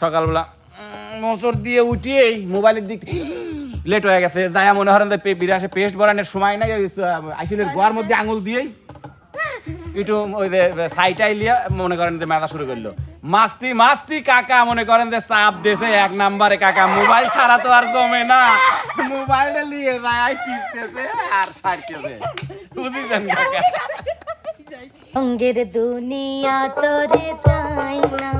সকালবেলা মোচড় দিয়ে উঠিয়েই মোবাইলের দিক লেট হয়ে গেছে। যায়া মনে হরেন যে বিরাসে পেস্ট বরানোর সময় নাই আইসিলের গোয়ার মধ্যে আঙুল দিয়েই একটু ওই যে সাইটাই লিয়া মনে করেন যে মেলা শুরু করল। মাস্তি মাস্তি, কাকা মনে করেন যে চাপ দেশে এক নাম্বারে। কাকা, মোবাইল ছাড়া তো আর জমে না। মোবাইলটা নিয়ে যায়, টিপতেছে আর সারতেছে। বুঝিছেন কাকা? রঙ্গের দুনিয়া তোরে চাই না।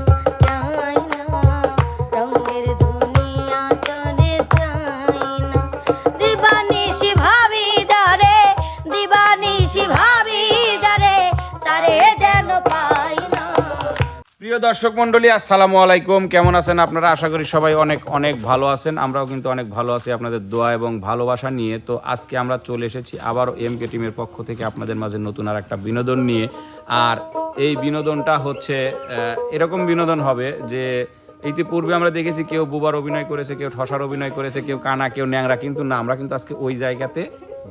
প্রিয় দর্শক মন্ডলী আসসালামু আলাইকুম। কেমন আছেন আপনারা? আশা করি সবাই অনেক অনেক ভালো আছেন। আমরাও কিন্তু অনেক ভালো আছি আপনাদের দোয়া এবং ভালোবাসা নিয়ে। তো আজকে আমরা চলে এসেছি আবারও এম কে টিমের পক্ষ থেকে আপনাদের মাঝে নতুন আর একটা বিনোদন নিয়ে। আর এই বিনোদনটা হচ্ছে এরকম বিনোদন হবে যে ইতিপূর্বে আমরা দেখেছি কেউ বুবার অভিনয় করেছে, কেউ ঠসার অভিনয় করেছে, কেউ কানা, কেউ ন্যাংরা। কিন্তু না, আমরা কিন্তু আজকে ওই জায়গাতে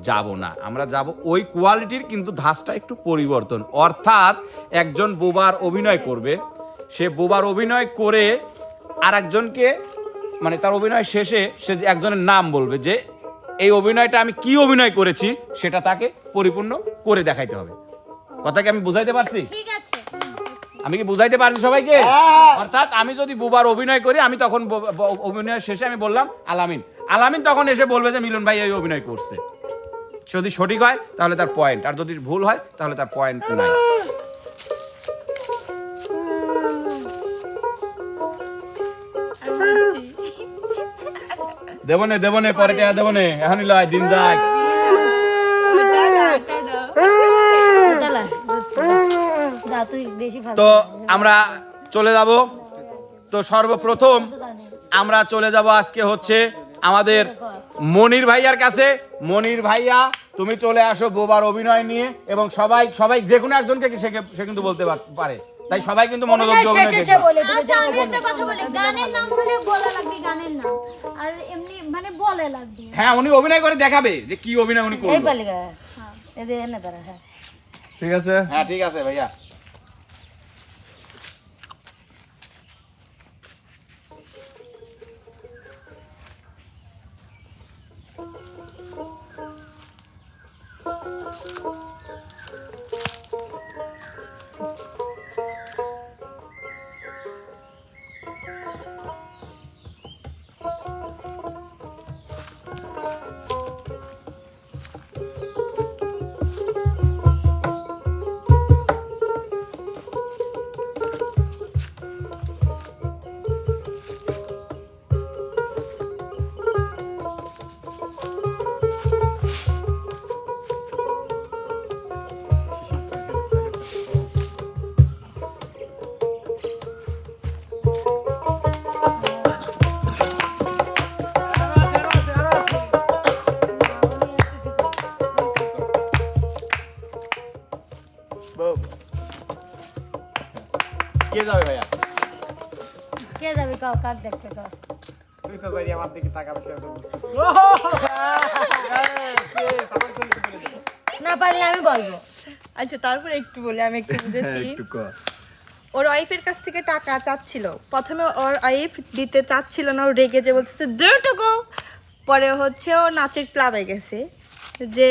যাব না। আমরা যাব ওই কোয়ালিটির কিন্তু ধাঁচটা একটু পরিবর্তন। অর্থাৎ একজন বোবার অভিনয় করবে সে বোবার অভিনয় করে আর একজনকে মানে তার অভিনয় শেষে সে যে একজনের নাম বলবে যে এই অভিনয়টা আমি কি অভিনয় করেছি? সেটা তাকে পরিপূর্ণ করে দেখাইতে হবে। কথা কি আমি বুঝাইতে পারছি? আমি কি বুঝাইতে পারছি সবাইকে? অর্থাৎ আমি যদি বুবার অভিনয় করি আমি তখন অভিনয়ের শেষে আমি বললাম আলামিন। আলামিন তখন এসে বলবে যে মিলন ভাই এই অভিনয় করছে। যদি সঠিক হয় তাহলে তার পয়েন্ট আর যদি ভুল হয় তাহলে তার পয়েন্ট নাই। দেবনে দেবনে পরে কে দেবনে। এখন লয় দিন যাক তো আমরা চলে যাব। তো সর্বপ্রথম আমরা চলে যাব আজকে হচ্ছে আমাদের মনির ভাইয়ার কাছে। মনির ভাইয়া তুমি চলে আসো বোবার অভিনয় নিয়ে এবং সবাই সবাই যে কোনো একজনকে কি সে সে কিন্তু বলতে পারে তাই সবাই কিন্তু মনোযোগ দিয়ে অভিনয় আচ্ছা আমি একটা কথা বলি। গানের নাম বলে বলা লাগবে গানের নাম। আর এমনি মানে বলে লাগবে। হ্যাঁ উনি অভিনয় করে দেখাবে যে কি অভিনয় উনি এই করবে এই যে এনে দাঁড়া হ্যাঁ। ঠিক আছে? হ্যাঁ ঠিক আছে ভাইয়া। কে কাক দেখতে কাও তুই তো যাই আমার দিকে টাকা পয়সা তো না পারলে আমি বলব। আচ্ছা তারপরে একটু বলি আমি একটু বুঝেছি। একটু ক। ওর ওয়াইফের কাছ থেকে টাকা চাচ্ছিল। প্রথমে ওর ওয়াইফ দিতে চাচ্ছিল না ও রেগে যে বলতেছে দুটো পরে হচ্ছে ও নাচের ক্লাবে গেছে। যে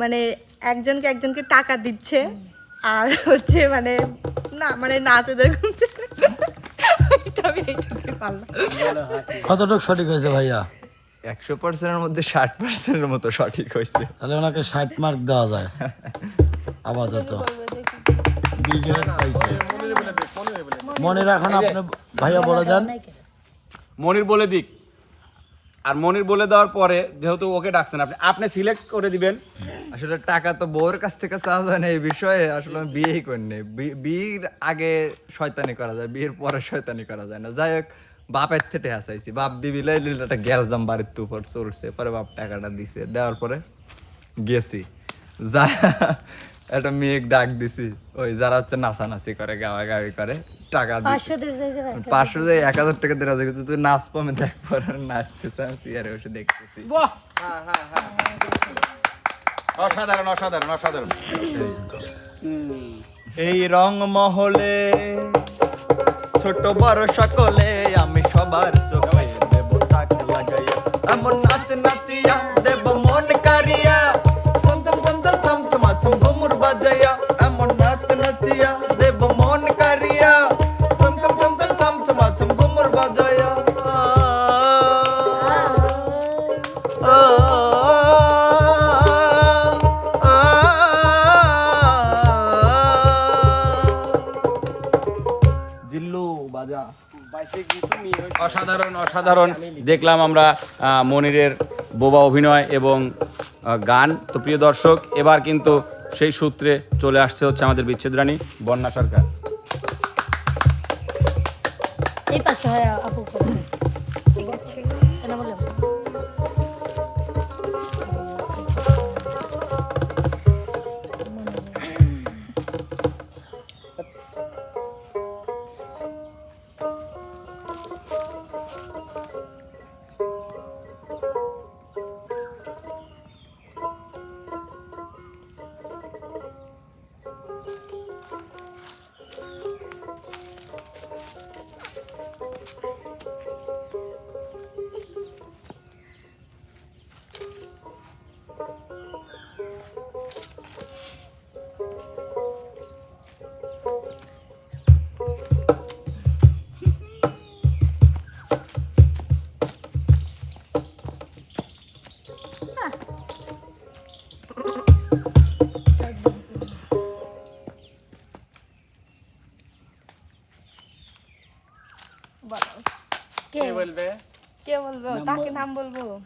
মানে একজনকে একজনকে টাকা দিচ্ছে। আর হচ্ছে মানে না মানে নাচে দেখুন এটা আমি এইটুকুই পারলাম। কতটুকু সঠিক হয়েছে ভাইয়া? একশো পার্সেন্টের মধ্যে ষাট পার্সেন্টের মতো সঠিক হয়েছে। তাহলে ওনাকে ষাট মার্ক দেওয়া যায়। আপাতত। বি গ্রেড পাইছে। মনে রাখুন আপনি ভাইয়া বলে দেন। মনির বলে দিক। আর মনির বলে দেওয়ার পরে যেহেতু ওকে ডাকছেন আপনি আপনি সিলেক্ট করে দিবেন। আসলে টাকা তো বউর কাছ থেকে চাওয়া যায় না এই বিষয়ে। আসলে আমি বিয়েই করিনি বিয়ের আগে শয়তানি করা যায়, বিয়ের পরে শয়তানি করা যায় না। যাই হোক, বাপের থেকে হাসাইছি। বাপ দিবি একটা গ্যালজাম বাড়ির উপর চলছে পরে বাপ টাকাটা দিছে। দেওয়ার পরে গেছি। যা একটা মেয়ে ডাক দিছি ওই যারা হচ্ছে নাচানাচি করে গাওয়া গাওয়ি করে টাকা পাঁচশো যে এক হাজার টাকা দেওয়া যায় তুই নাচ পামে দেখ পরে নাচতেছে আমি চেয়ারে বসে দেখতেছি। অসাধারণ অসাধারণ অসাধারণ। এই রং মহলে ছোট বড় সকলে আমি সবার চোখে দেব তাক লাগাইয়া। এমন নাচ নাচিয়া মন অসাধারণ অসাধারণ দেখলাম আমরা মনিরের বোবা অভিনয় এবং গান তো প্রিয় দর্শক এবার কিন্তু সেই সূত্রে চলে আসছে হচ্ছে আমাদের বিচ্ছেদ রানী বন্যা সরকার। এই হয় আপু।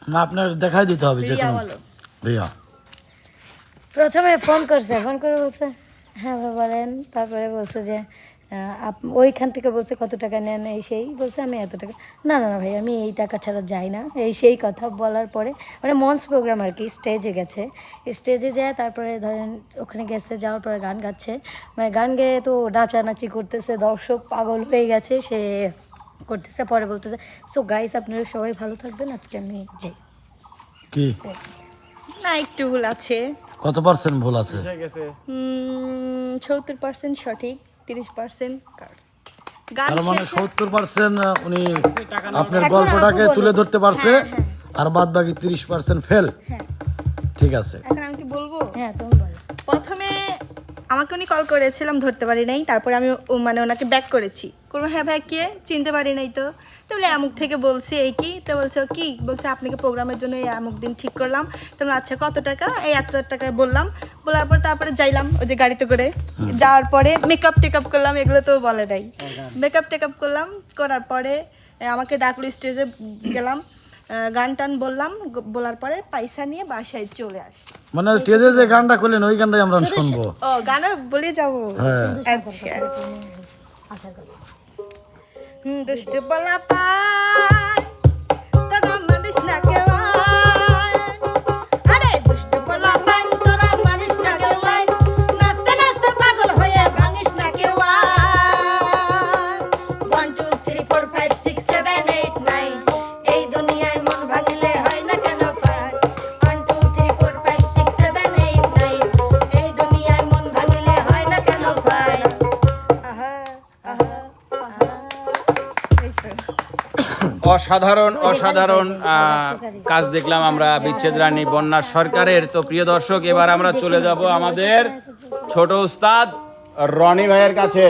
না আপনার দেখাই দিতে হবে যে কোনো রিয়া প্রথমে ফোন করছে ফোন করে বলছে হ্যাঁ ভাই বলেন। তারপরে বলছে যে আপ- ওইখান থেকে বলছে কত টাকা নেন এই সেই। বলছে আমি এত টাকা না না না ভাই আমি এই টাকা ছাড়া যাই না। এই সেই কথা বলার পরে মানে মঞ্চ প্রোগ্রাম আর কি স্টেজে গেছে। স্টেজে যায় তারপরে ধরেন ওখানে গেছে যাওয়ার পরে গান গাচ্ছে। মানে গান গেয়ে তো নাচানাচি করতেছে দর্শক পাগল হয়ে গেছে সে করতেছে পরে বলতেছে সো গাইস আপনারা সবাই ভালো থাকবেন আজকে আমি যাই। কি? না একটু ভুল আছে। কত পার্সেন্ট ভুল আছে? সত্তর পার্সেন্ট সঠিক তিরিশ পার্সেন্ট কার্স। তার মানে সত্তর পার্সেন্ট উনি আপনার গল্পটাকে তুলে ধরতে পারছে আর বাদ বাকি তিরিশ পার্সেন্ট ফেল হ্যাঁ। ঠিক আছে। এখন আমি কি বলব? হ্যাঁ আমাকে উনি কল করেছিলাম ধরতে পারি নাই তারপরে আমি ও- মানে ওনাকে ব্যাক করেছি। করব হ্যাঁ ভাই কে? চিনতে পারি নাই তো। তো বলে আমুক থেকে বলছি এই কি? তো বলছে ও কি? বলছে আপনাকে প্রোগ্রামের জন্য এই আমুক দিন ঠিক করলাম। তো আচ্ছা কত টাকা? এই এত টাকায় বললাম। বলার পর তারপরে যাইলাম ওই যে গাড়িতে করে। যাওয়ার পরে মেকআপ টেকআপ করলাম এগুলো তো বলে নাই। মেকআপ টেকআপ করলাম করার পরে আমাকে ডাকলো স্টেজে গেলাম। গান টান বললাম বলার পরে পয়সা নিয়ে বাসায় চলে আসি। মানে টেজে যে গানটা করলেন ওই গানটাই আমরা শুনব। ও গানা বলে যাব। হ্যাঁ। আচ্ছা। দুষ্ট বলা পায় তোরা মানুষ না কেউ অসাধারণ অসাধারণ কাজ দেখলাম আমরা বিচ্ছেদ রানী বন্যা সরকারের। তো প্রিয় দর্শক এবার আমরা চলে যাব আমাদের ছোট উস্তাদ রনি ভাইয়ের কাছে।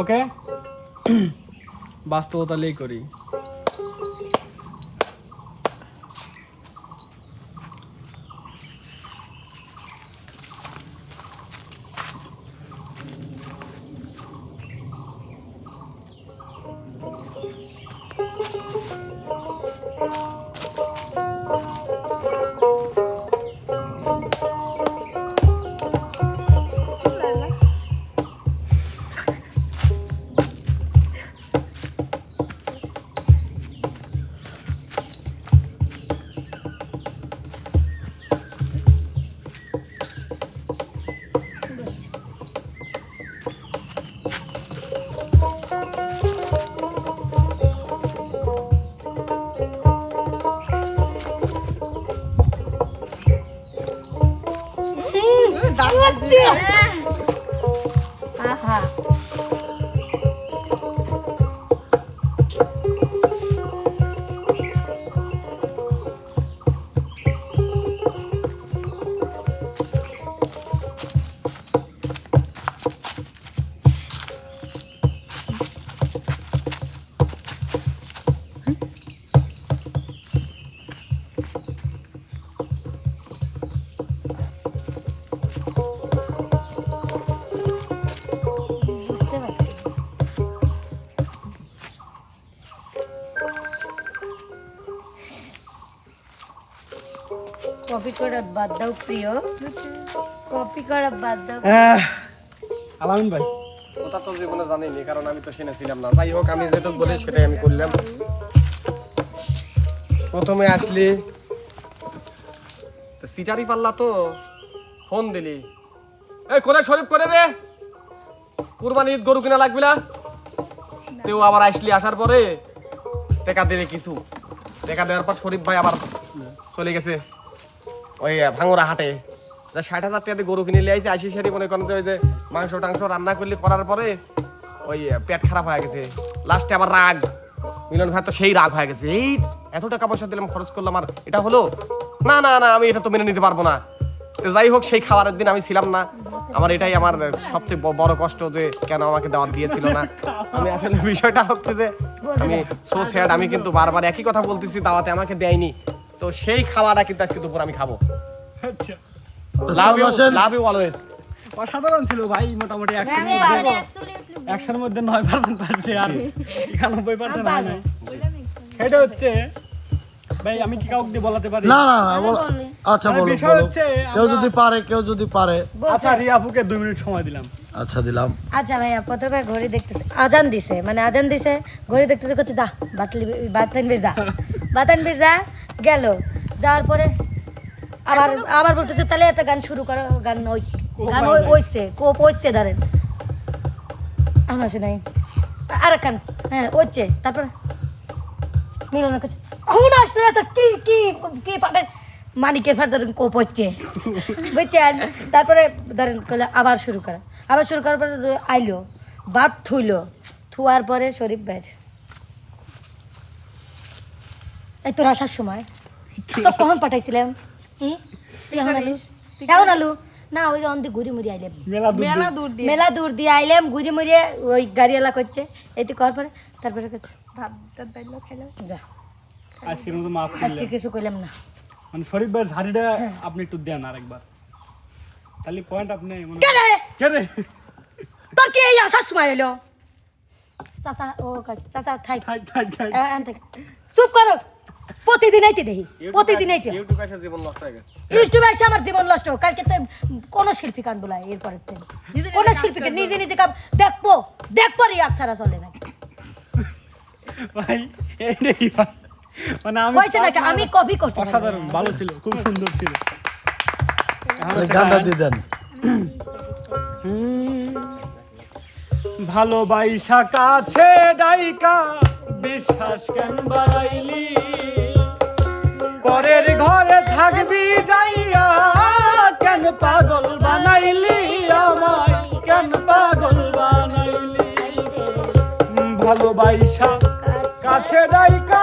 ওকে? বাস্তবতা লেই করি। বাদ দাও প্রিয়। কপি করা বাদ দাও। আলামিন ভাই। ওটা তো জীবনে জানিনি কারণ আমি তো শুনেছিলাম না। যাই হোক আমি যেটুকু বলি সেটাই আমি করলাম। প্রথমে আসলি। সিটারি পাল্লা তো ফোন দিলি। এই কোনে শরীফ করে রে? কুরবানি ঈদ গরু কিনা লাগবে না? তেও আবার আসলি আসার পরে। টাকা দেবে কিছু। টাকা দেওয়ার পর শরীফ ভাই আবার চলে গেছে। ওই ভাঙরা হাটে। যা ষাট হাজার টাকা দিয়ে গরু কিনে নিয়ে আইসি আশি সারি মনে করেন যে ওই যে মাংস টাংস রান্না করলে করার পরে ওই পেট খারাপ হয়ে গেছে। লাস্টে আবার রাগ। মিলন ভাই তো সেই রাগ হয়ে গেছে। এই এত টাকা পয়সা দিলাম খরচ করলাম আর এটা হলো? না না না আমি এটা তো মেনে নিতে পারব না। তো যাই হোক সেই খাবারের দিন আমি ছিলাম না। আমার এটাই আমার সবচেয়ে বড় কষ্ট যে কেন আমাকে দাওয়াত দিয়েছিল না। আমি আসলে বিষয়টা হচ্ছে যে আমি সো স্যাড আমি কিন্তু বারবার একই কথা বলতেছি দাওয়াতে আমাকে দেয়নি। তো সেই খাওয়াটা কিন্তু আজকে দুপুর আমি খাব। আচ্ছা। Love you love you always অসাধারণ ছিল ভাই মোটামুটি একশোর মধ্যে নয় পার্সেন্ট পারছে আর একানব্বই পার্সেন্ট হয় নাই। সেটা হচ্ছে ভাই আমি কি কাউকে দিয়ে বলাতে পারি? না না না আচ্ছা মানে বলো বিষয় হচ্ছে কেউ যদি পারে কেউ যদি পারে। আচ্ছা রিয়া আপুকে দুই মিনিট সময় দিলাম। আচ্ছা দিলাম। আচ্ছা ভাইয়া প্রথমে ঘড়ি দেখতেছে আজান দিছে মানে আজান দিছে ঘড়ি দেখতেছে করছে যা বাতলি বাতান বের যা বাতান বের যা গেল। যাওয়ার পরে আবার আবার বলতেছে তাহলে একটা গান শুরু করো গান ওই গান ওই ওইছে কোপ ওইছে ধরেন। এখন আসে নাই। আর এক গান হ্যাঁ ওইছে। তারপর মিলনের কাছে এখন আসছে না তো কি কি কি পাবেন মানিকের ফার ধরেন কোপ হচ্ছে। বুঝছেন? তারপরে ধরেন করলে আবার শুরু করা। আবার শুরু করার পরে আইলো ভাত থুইলো। থুয়ার পরে শরীফ বের এই তোর আসার সময়। তো কখন পাঠাইছিলাম? হুম? তুই এখন আলু? এখন আলু? না ওই অন্দি ঘুরি মুড়ি আইলাম। মেলা দূর মেলা দূর দিয়ে। মেলা দূর দিয়ে আইলাম ঘুরি মুড়িয়ে ওই গাড়িওয়ালা করছে। এতে করার পরে তারপরে করছে। ভাত টাত বাইলো খাইলাম যা। আজকের মতো মাফ আজকে কিছু কইলাম না। মানে শরীফ ভাইয়ের ঝাড়িটা আপনি একটু দেন আরেকবার। তাহলে পয়েন্ট আপনি কে রে? কে রে? তোর কি এই আসার সময় এলো চাচা ও চাচা থাই। থাক থাক থাক। চুপ করো। প্রতিদিন আইতে দেখি প্রতিদিন আইতে। ইউটিউবে এসে জীবন নষ্ট হয়ে গেছে। ইউটিউবে এসে আমার জীবন নষ্ট। কালকে তো কোনো শিল্পী কান বলায় এরপরের থেকে কোনো শিল্পীকে নিজে নিজে কাম দেখব দেখব রিয়াক ছাড়া চলে না। ভাই এইটাই মানে আমি হয়েছে নাকি? আমি কপি করতে অসাধারণ ভালো ছিল খুব সুন্দর ছিল। গানটা দিয়ে দেন। ভালোবাইসা কাছে ডাইকা বিশ্বাস কেন বাড়াইলি? পরের ঘরে থাকবি যাইয়া। কেন পাগল বানাইলি আমায়? কেন পাগল বানাইলি? ভালোবাইসা কাছে। ডাইকা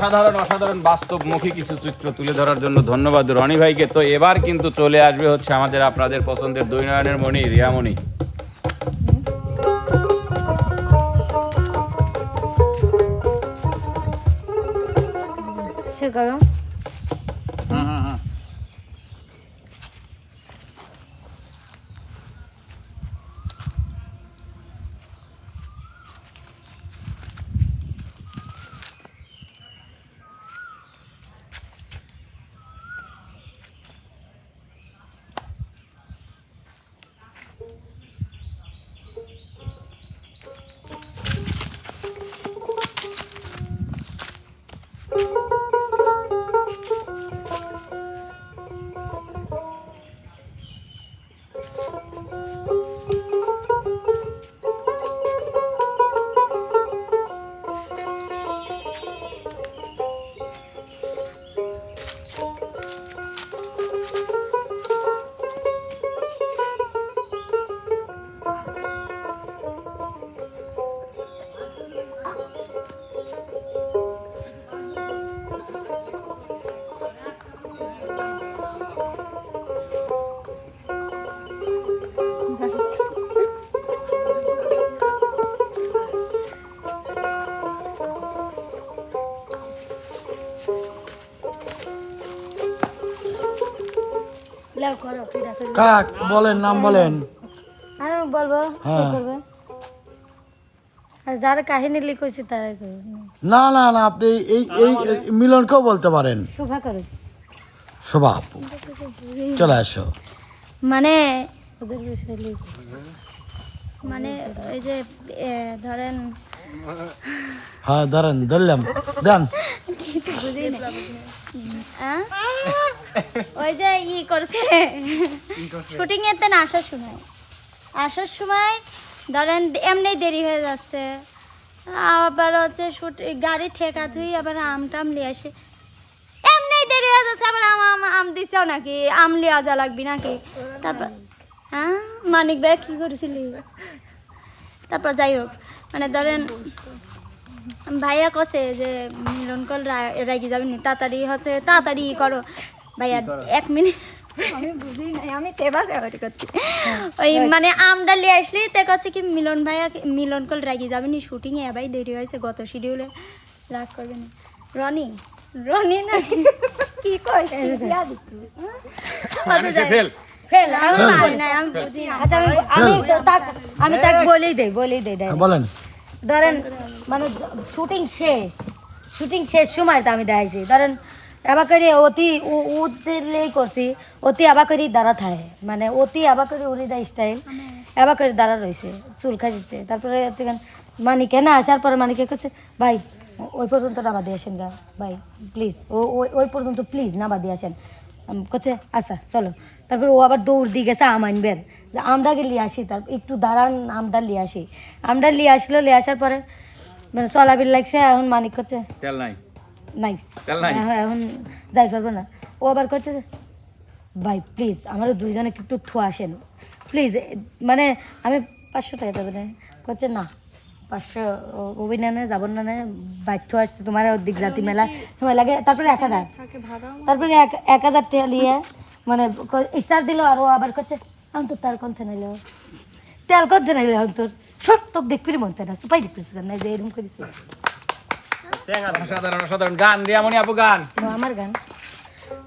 অসাধারণ অসাধারণ বাস্তবমুখী কিছু চিত্র তুলে ধরার জন্য ধন্যবাদ রনি ভাইকে। তো এবার কিন্তু চলে আসবে হচ্ছে আমাদের আপনাদের পছন্দের দৈনয়নের মণি, রিয়ামণি। সে করো কাক বলেন নাম বলেন। আমি বলব হ্যাঁ। করবে? আর যারা কাহিনী লিখেছে তারা না না না আপনি এই এই এই মিলনকেও বলতে পারেন। শোভা করো। শোভা আপু চলে আসো। মানে ওদের বিষয়ে মানে ওই যে ধরেন হ্যাঁ ধরেন ধরলাম। দেন। কিছু বুঝি না আহ? ওই যে ই করছে। শুটিং এতে না আসার সময়। আসার সময় ধরেন এমনি দেরি হয়ে যাচ্ছে। আবার হচ্ছে শুট গাড়ি ঠেকা তুই আবার আম টাম লিয়ে আসে। এমনি দেরি হয়ে যাচ্ছে আবার আম আম আম দিচ্ছেও নাকি? আম লিয়ে যা লাগবি নাকি? তারপর হ্যাঁ? মানিক ভাই কী করেছিলি? তারপর যাই হোক মানে ধরেন ভাইয়া কছে যে মিলন কল রাগি যাবেন তাড়াতাড়ি হচ্ছে তাড়াতাড়ি করো। ভাইয়া এক মিনিট। আমি বুঝি নাই আমি তেবা ব্যবহার করছি। ওই মানে লিয়ে আসলি তে কাছে কি মিলন ভাইয়া মিলন কল রাগি যাবেনি শুটিংয়ে ভাই দেরি হয়েছে গত শিডিউলে রাগ করবে না। রনি রনি না কি কইছে? ফেল ফেল আমি আচ্ছা আমি আমি তো তাক আমি তাক বলেই দেই বলেই দেই দেয় হ্যাঁ, বলেন। ধরেন মানে শুটিং শেষ। শুটিং শেষ সময় তো আমি দেখাইছি ধরেন করে অতি উ- উদিলেই করছি অতি আবার করে দাঁড়া থাকে মানে অতি আবার করে উড়িদা স্টাইল করে দাঁড়া রয়েছে চুল খাইছে। তারপরে মানিকে না আসার পরে মানিকে করছে ভাই ওই পর্যন্ত নামা দিয়ে আসেন গা ভাই প্লিজ ও ওই- ওই পর্যন্ত প্লিজ নামা দিয়ে আসেন। আম করছে আচ্ছা চলো। তারপরে ও আবার দৌড় দিয়ে গেছে আম আনবেন যে আমটাকে লিয়ে আসি? তার একটু দাঁড়ান আমটা লিয়ে আসি। আমটা লিয়ে আসলো লিয়ে আসার পরে মানে চলাবিল লাগছে এখন মানিক করছে তেল নাই। নাই। এখন যাই পারব না। ও আবার করছে ভাই প্লিজ আমারও দুইজনে একটু থুয়া আসেন। প্লিজ মানে আমি পাঁচশো টাকা দেবো না। করছে না পাঁচশো ও- অভিনয় যাব না বাধ্য আসতে তোমার দিক জাতি মেলা। সময় লাগে তারপরে এক হাজার। তারপরে এক হাজার টাকা নিয়ে মানে স্টার দিল আর ও আবার করছে আমি তো তার কন্থে নাইলে। তেল কন্থে নাইলে আমি তোর। ছোট তোকে দেখবি মন চায় না সুপাই দেখবি না যে এরকম করেছি। অসাধারণ অসাধারণ গান দিয়ে মনি আপু গান। আমার গান।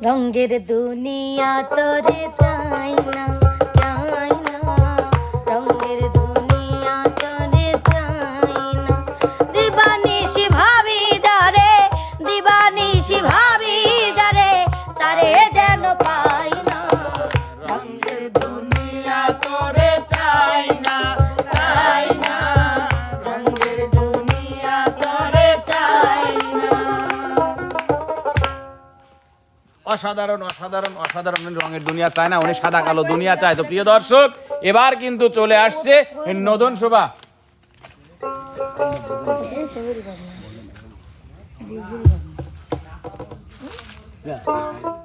রঙ্গের দুনিয়া তোরে চাই অসাধারণ অসাধারণ অসাধারণ রঙের দুনিয়া চায় না, উনি সাদা কালো দুনিয়া চায়। তো প্রিয় দর্শক, এবার কিন্তু চলে আসছে নদন শোভা। একটু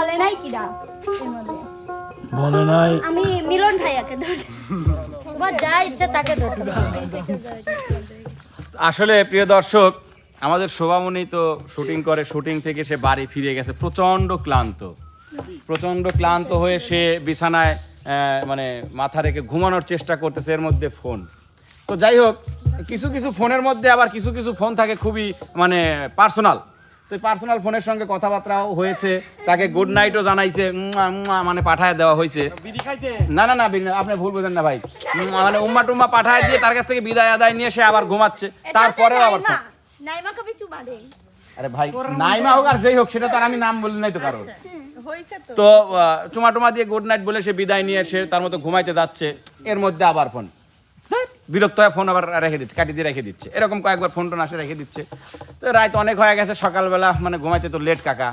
বলে নাই কিরা এর মধ্যে বলে নাই। আমি মিলন ভাইয়াকে ধরে তোমার যা ইচ্ছা তাকে ধরতে আসলে প্রিয় দর্শক আমাদের শোভামণি তো শুটিং করে শুটিং থেকে সে বাড়ি ফিরে গেছে প্রচণ্ড ক্লান্ত। প্রচণ্ড ক্লান্ত হয়ে সে বিছানায় মানে মাথা রেখে ঘুমানোর চেষ্টা করতেছে এর মধ্যে ফোন। তো যাই হোক কিছু কিছু ফোনের মধ্যে আবার কিছু কিছু ফোন থাকে খুবই মানে পার্সোনাল। তো পার্সোনাল ফোনের সঙ্গে কথাবার্তাও হয়েছে তাকে গুড নাইটও জানাইছে মানে পাঠায় দেওয়া হয়েছে। না না না আপনি ভুল বুঝেন না ভাই। মানে উম্মা টুম্মা পাঠায় দিয়ে তার কাছ থেকে বিদায় আদায় নিয়ে সে আবার ঘুমাচ্ছে। তারপরেও আবার ফোন। নাইমা কবি চুমা দে আরে ভাই নাইমা হোক আর যেই হোক সেটা তো আমি নাম বলি নাই তো কারণ তো। তো চুমা টুমা দিয়ে গুড নাইট বলে সে বিদায় নিয়ে সে তার মতো ঘুমাইতে যাচ্ছে। এর মধ্যে আবার ফোন বিরক্ত হয়ে ফোন আবার রেখে দিচ্ছে, কাটি দিয়ে রেখে দিচ্ছে। এরকম কয়েকবার ফোন টোন আসে, রেখে দিচ্ছে। তো রাত অনেক হয়ে গেছে, সকালবেলা মানে ঘুমাইতে তো লেট কাকা।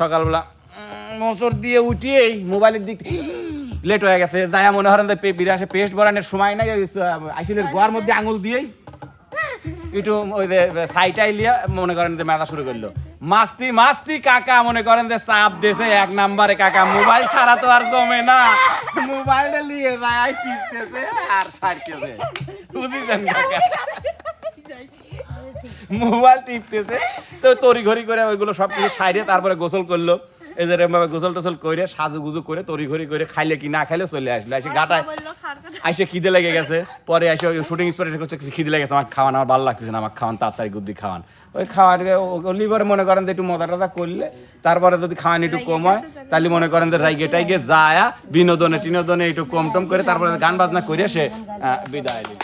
সকালবেলা মোচড় দিয়ে উঠিয়েই মোবাইলের দিক লেট হয়ে গেছে। যায়া মনে হরেন যে বিরাসে পেস্ট বরানোর সময় নাই আইসিলের গোয়ার মধ্যে আঙুল দিয়েই একটু ওই যে সাইটাই লিয়া মনে করেন যে মেধা শুরু করল। মাস্তি মাস্তি, কাকা মনে করেন যে চাপ দেশে এক নাম্বারে কাকা। মোবাইল ছাড়া তো আর জমে না। মোবাইলটা নিয়ে যায় টিপতেছে, আর সারতেছে বুঝিছেন কাকা? মোবাইল টিপতেছে। তো তড়ি ঘড়ি করে ওইগুলো সব কিছু সাইডে তারপরে গোসল করল। এই যে এরকমভাবে গোসল টোসল করে সাজু গুজু করে তড়ি ঘড়ি করে খাইলে কি না খাইলে চলে আসলো। এসে গাটায় খিদে লেগে গেছে। পরে এসে শুটিং স্পটে করছে খিদে লেগেছে আমার খাওয়ান আমার ভালো লাগতেছে না আমার খাওয়ান তাড়াতাড়ি গুদ্দি খাওয়ান। ওই খাওয়ার লিভারে মনে করেন যে একটু মজা টজা করলে তারপরে যদি খাওয়ান একটু কম হয় তাহলে। মনে করেন যে রাইগে টাইগে যায় বিনোদনে টিনোদনে একটু কম টম করে তারপরে গান বাজনা করে সে বিদায় দিল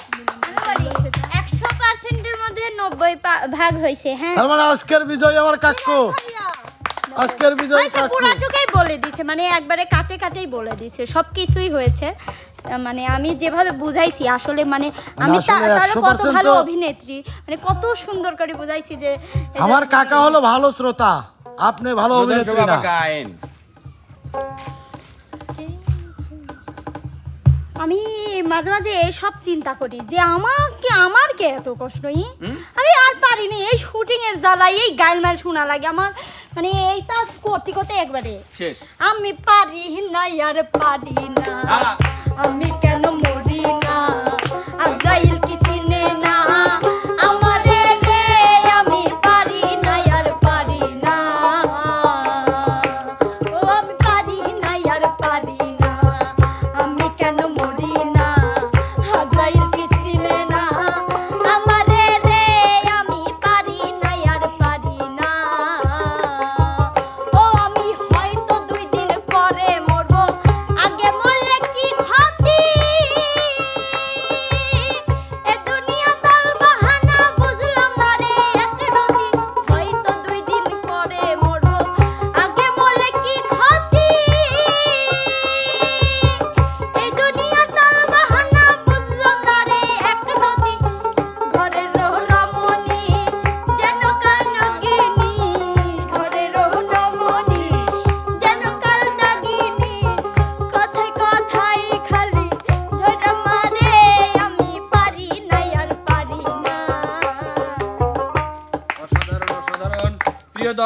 একশো পার্সেন্টের মধ্যে নব্বই ভাগ হয়েছে হ্যাঁ। তার মানে আজকের বিজয় আমার কাক্য আজকের বিজয় হয়েছে কাক্য পুরাটুকাই বলে দিছে মানে একবারে কাটে কাটেই বলে দিছে সব কিছুই হয়েছে মানে আমি যেভাবে বুঝাইছি আসলে মানে আমি তা- আসলে তারও 100% কত ভালো অভিনেত্রী মানে কত সুন্দর করে বুঝাইছি যে যে- আমার কাকা হলো ভালো শ্রোতা আপনি ভালো অভিনেত্রী না। আমি মাঝে মাঝে এই সব চিন্তা করি যে আমাকে আমার কে এত কষ্ট? ই? আমি আর পারিনি এই শুটিং এর জ্বালাই এই গাইল মাইল শোনা লাগে আমার। মানে এই তা করতে করতে একবারে। আমি পারি না আর পারি না। আমি কেন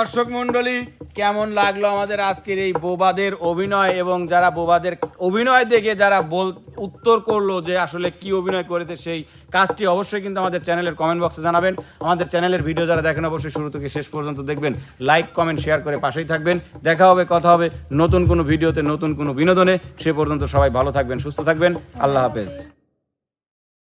দর্শক মণ্ডলী, কেমন লাগল আমাদের আজকের এই বোবাদের অভিনয় এবং যারা বোবাদের অভিনয় দেখে যারা বল, উত্তর করল যে আসলে কি অভিনয় করেছে সেই কাজটি অবশ্যই কিন্তু আমাদের চ্যানেলের কমেন্ট বক্সে জানাবেন। আমাদের চ্যানেলের ভিডিও যারা দেখেন অবশ্যই শুরু থেকে শেষ পর্যন্ত দেখবেন। লাইক কমেন্ট শেয়ার করে পাশেই থাকবেন। দেখা হবে, কথা হবে নতুন কোনো ভিডিওতে নতুন কোনো বিনোদনে। সে পর্যন্ত সবাই ভালো থাকবেন, সুস্থ থাকবেন। আল্লাহ হাফেজ।